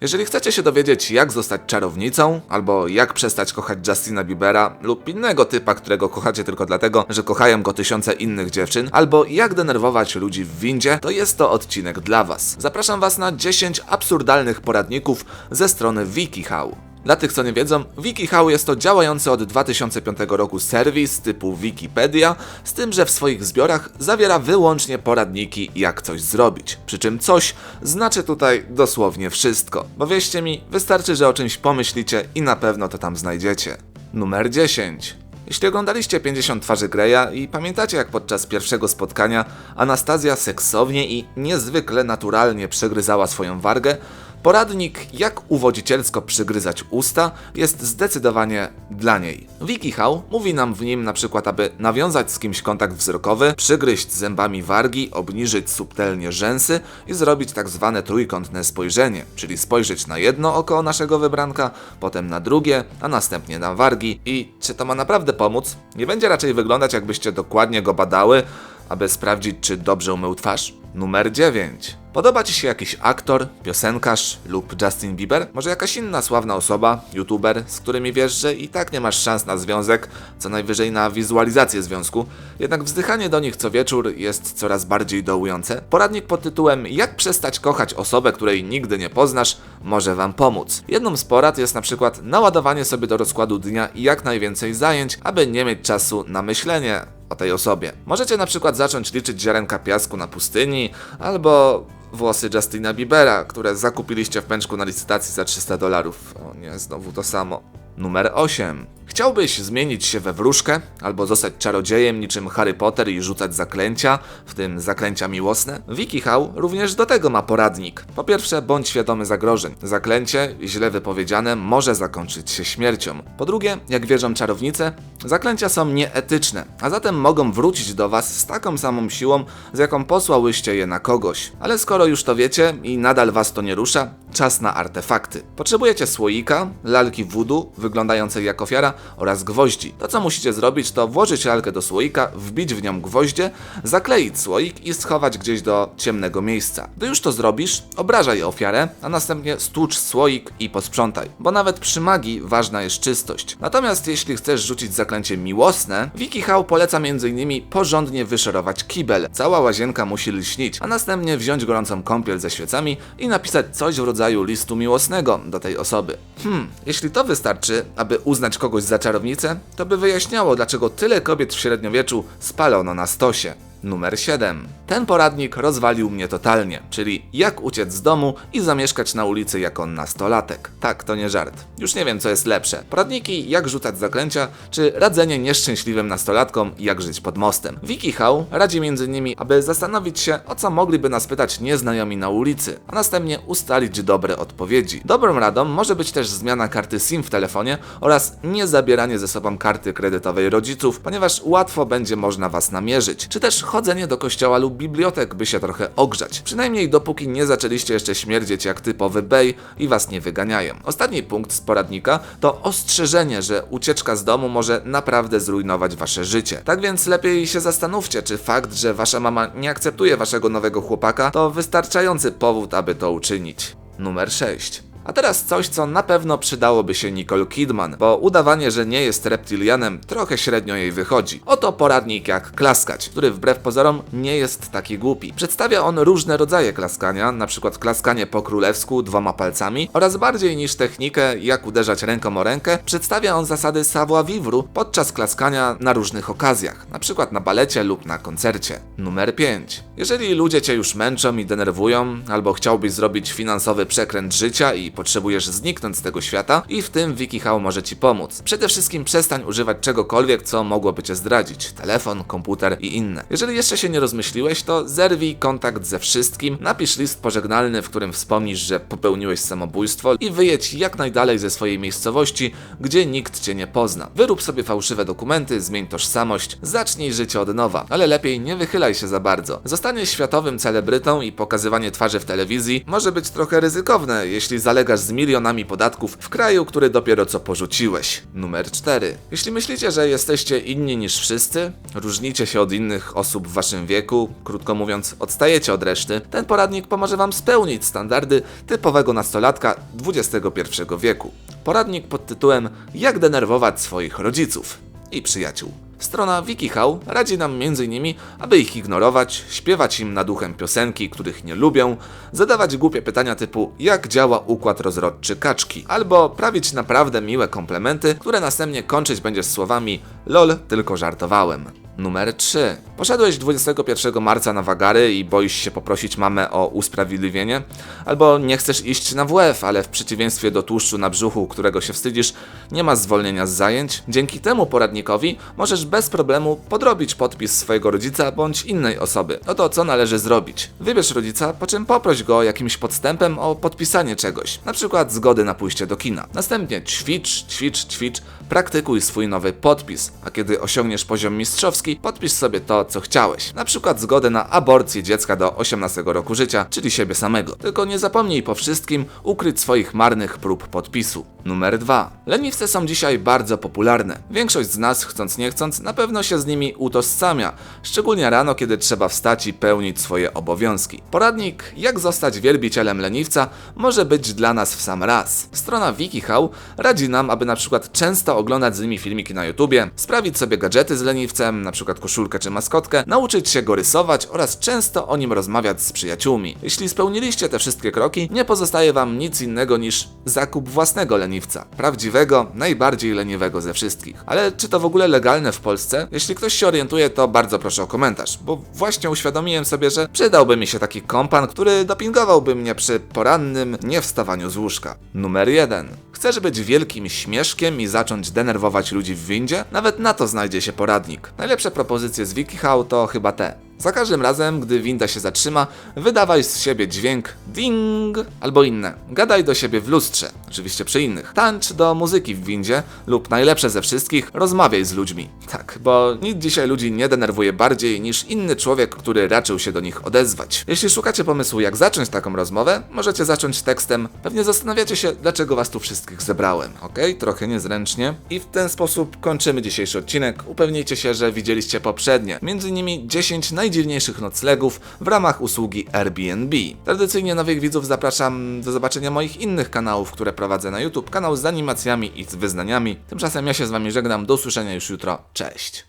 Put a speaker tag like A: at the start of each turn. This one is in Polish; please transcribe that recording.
A: Jeżeli chcecie się dowiedzieć, jak zostać czarownicą, albo jak przestać kochać Justina Biebera lub innego typa, którego kochacie tylko dlatego, że kochają go tysiące innych dziewczyn, albo jak denerwować ludzi w windzie, to jest to odcinek dla Was. Zapraszam Was na 10 absurdalnych poradników ze strony WikiHow. Dla tych, co nie wiedzą, WikiHow jest to działający od 2005 roku serwis typu Wikipedia, z tym, że w swoich zbiorach zawiera wyłącznie poradniki, jak coś zrobić. Przy czym coś znaczy tutaj dosłownie wszystko. Bo wierzcie mi, wystarczy, że o czymś pomyślicie i na pewno to tam znajdziecie. Numer 10. Jeśli oglądaliście 50 twarzy Greya i pamiętacie jak podczas pierwszego spotkania Anastazja seksownie i niezwykle naturalnie przegryzała swoją wargę, Poradnik, jak uwodzicielsko przygryzać usta, jest zdecydowanie dla niej. WikiHow mówi nam w nim na przykład, aby nawiązać z kimś kontakt wzrokowy, przygryźć zębami wargi, obniżyć subtelnie rzęsy i zrobić tak zwane trójkątne spojrzenie, czyli spojrzeć na jedno oko naszego wybranka, potem na drugie, a następnie na wargi. I czy to ma naprawdę pomóc? Nie będzie raczej wyglądać, jakbyście dokładnie go badały, aby sprawdzić, czy dobrze umył twarz? Numer 9. Podoba Ci się jakiś aktor, piosenkarz lub Justin Bieber? Może jakaś inna sławna osoba, youtuber, z którymi wiesz, że i tak nie masz szans na związek, co najwyżej na wizualizację związku, jednak wzdychanie do nich co wieczór jest coraz bardziej dołujące? Poradnik pod tytułem Jak przestać kochać osobę, której nigdy nie poznasz, może Wam pomóc. Jedną z porad jest na przykład naładowanie sobie do rozkładu dnia jak najwięcej zajęć, aby nie mieć czasu na myślenie o tej osobie. Możecie na przykład zacząć liczyć ziarenka piasku na pustyni, albo włosy Justina Biebera, które zakupiliście w pęczku na licytacji za 300 dolarów. O nie, znowu to samo. Numer 8. Chciałbyś zmienić się we wróżkę, albo zostać czarodziejem niczym Harry Potter i rzucać zaklęcia, w tym zaklęcia miłosne? WikiHow również do tego ma poradnik. Po pierwsze, bądź świadomy zagrożeń. Zaklęcie, źle wypowiedziane, może zakończyć się śmiercią. Po drugie, jak wierzą czarownice, zaklęcia są nieetyczne, a zatem mogą wrócić do was z taką samą siłą, z jaką posłałyście je na kogoś. Ale skoro już to wiecie i nadal was to nie rusza, czas na artefakty. Potrzebujecie słoika, lalki voodoo, wyglądającej jak ofiara, oraz gwoździ. To co musicie zrobić to włożyć lalkę do słoika, wbić w nią gwoździe, zakleić słoik i schować gdzieś do ciemnego miejsca. Gdy już to zrobisz, obrażaj ofiarę, a następnie stłucz słoik i posprzątaj, bo nawet przy magii ważna jest czystość. Natomiast jeśli chcesz rzucić zaklęcie miłosne, WikiHow poleca m.in. porządnie wyszorować kibel. Cała łazienka musi lśnić, a następnie wziąć gorącą kąpiel ze świecami i napisać coś w rodzaju listu miłosnego do tej osoby. Hmm, jeśli to wystarczy, aby uznać kogoś za czarownicę, to by wyjaśniało, dlaczego tyle kobiet w średniowieczu spalono na stosie. Numer 7. Ten poradnik rozwalił mnie totalnie, czyli jak uciec z domu i zamieszkać na ulicy jako nastolatek. Tak, to nie żart. Już nie wiem, co jest lepsze. Poradniki, jak rzucać zaklęcia, czy radzenie nieszczęśliwym nastolatkom, jak żyć pod mostem. WikiHow radzi między nimi, aby zastanowić się, o co mogliby nas pytać nieznajomi na ulicy, a następnie ustalić dobre odpowiedzi. Dobrą radą może być też zmiana karty SIM w telefonie oraz nie zabieranie ze sobą karty kredytowej rodziców, ponieważ łatwo będzie można was namierzyć, czy też chodzenie do kościoła lub bibliotek, by się trochę ogrzać. Przynajmniej dopóki nie zaczęliście jeszcze śmierdzieć jak typowy bej i was nie wyganiają. Ostatni punkt z poradnika to ostrzeżenie, że ucieczka z domu może naprawdę zrujnować wasze życie. Tak więc lepiej się zastanówcie, czy fakt, że wasza mama nie akceptuje waszego nowego chłopaka, to wystarczający powód, aby to uczynić. Numer 6. A teraz coś, co na pewno przydałoby się Nicole Kidman, bo udawanie, że nie jest reptilianem, trochę średnio jej wychodzi. Oto poradnik jak klaskać, który wbrew pozorom nie jest taki głupi. Przedstawia on różne rodzaje klaskania, przykład klaskanie po królewsku dwoma palcami oraz bardziej niż technikę, jak uderzać ręką o rękę, przedstawia on zasady savoir vivre podczas klaskania na różnych okazjach, przykład na balecie lub na koncercie. Numer 5. Jeżeli ludzie cię już męczą i denerwują, albo chciałbyś zrobić finansowy przekręt życia i potrzebujesz zniknąć z tego świata i w tym WikiHow może Ci pomóc. Przede wszystkim przestań używać czegokolwiek, co mogłoby Cię zdradzić. Telefon, komputer i inne. Jeżeli jeszcze się nie rozmyśliłeś, to zerwij kontakt ze wszystkim, napisz list pożegnalny, w którym wspomnisz, że popełniłeś samobójstwo i wyjedź jak najdalej ze swojej miejscowości, gdzie nikt Cię nie pozna. Wyrób sobie fałszywe dokumenty, zmień tożsamość, zacznij życie od nowa, ale lepiej nie wychylaj się za bardzo. Zostanie światowym celebrytą i pokazywanie twarzy w telewizji może być trochę ryzykowne, jeśli zależy z milionami podatków w kraju, który dopiero co porzuciłeś. Numer 4. Jeśli myślicie, że jesteście inni niż wszyscy, różnicie się od innych osób w waszym wieku, krótko mówiąc, odstajecie od reszty, ten poradnik pomoże wam spełnić standardy typowego nastolatka XXI wieku. Poradnik pod tytułem Jak denerwować swoich rodziców i przyjaciół. Strona WikiHow radzi nam m.in., aby ich ignorować, śpiewać im nad uchem piosenki, których nie lubią, zadawać głupie pytania typu jak działa układ rozrodczy kaczki, albo prawić naprawdę miłe komplementy, które następnie kończyć będziesz słowami lol, tylko żartowałem. Numer 3. Poszedłeś 21 marca na wagary i boisz się poprosić mamę o usprawiedliwienie? Albo nie chcesz iść na WF, ale w przeciwieństwie do tłuszczu na brzuchu, którego się wstydzisz, nie ma zwolnienia z zajęć? Dzięki temu poradnikowi możesz bez problemu podrobić podpis swojego rodzica bądź innej osoby. Oto co należy zrobić. Wybierz rodzica, po czym poproś go jakimś podstępem o podpisanie czegoś, na przykład zgody na pójście do kina. Następnie ćwicz, ćwicz, ćwicz, praktykuj swój nowy podpis, a kiedy osiągniesz poziom mistrzowski, podpisz sobie to, co chciałeś. Na przykład zgodę na aborcję dziecka do 18 roku życia, czyli siebie samego. Tylko nie zapomnij po wszystkim ukryć swoich marnych prób podpisu. Numer 2. Leniwce są dzisiaj bardzo popularne. Większość z nas, chcąc nie chcąc, na pewno się z nimi utożsamia, szczególnie rano, kiedy trzeba wstać i pełnić swoje obowiązki. Poradnik, jak zostać wielbicielem leniwca, może być dla nas w sam raz. Strona WikiHow radzi nam, aby na przykład często oglądać z nimi filmiki na YouTubie, sprawić sobie gadżety z leniwcem, na przykład koszulkę czy nauczyć się go rysować oraz często o nim rozmawiać z przyjaciółmi. Jeśli spełniliście te wszystkie kroki, nie pozostaje wam nic innego niż zakup własnego leniwca. Prawdziwego, najbardziej leniwego ze wszystkich. Ale czy to w ogóle legalne w Polsce? Jeśli ktoś się orientuje, to bardzo proszę o komentarz, bo właśnie uświadomiłem sobie, że przydałby mi się taki kompan, który dopingowałby mnie przy porannym niewstawaniu z łóżka. Numer 1. Chcesz być wielkim śmieszkiem i zacząć denerwować ludzi w windzie? Nawet na to znajdzie się poradnik. Najlepsze propozycje z To chyba te. Za każdym razem, gdy winda się zatrzyma, wydawaj z siebie dźwięk ding albo inne. Gadaj do siebie w lustrze, oczywiście przy innych. Tańcz do muzyki w windzie lub najlepsze ze wszystkich, rozmawiaj z ludźmi. Tak, bo nic dzisiaj ludzi nie denerwuje bardziej niż inny człowiek, który raczył się do nich odezwać. Jeśli szukacie pomysłu, jak zacząć taką rozmowę, możecie zacząć tekstem. Pewnie zastanawiacie się, dlaczego was tu wszystkich zebrałem. Ok, trochę niezręcznie. I w ten sposób kończymy dzisiejszy odcinek. Upewnijcie się, że widzieliście poprzednie. Między innymi 10 najdziwniejszych noclegów w ramach usługi Airbnb. Tradycyjnie nowych widzów zapraszam do zobaczenia moich innych kanałów, które prowadzę na YouTube. Kanał z animacjami i z wyznaniami. Tymczasem ja się z wami żegnam. Do usłyszenia już jutro. Cześć.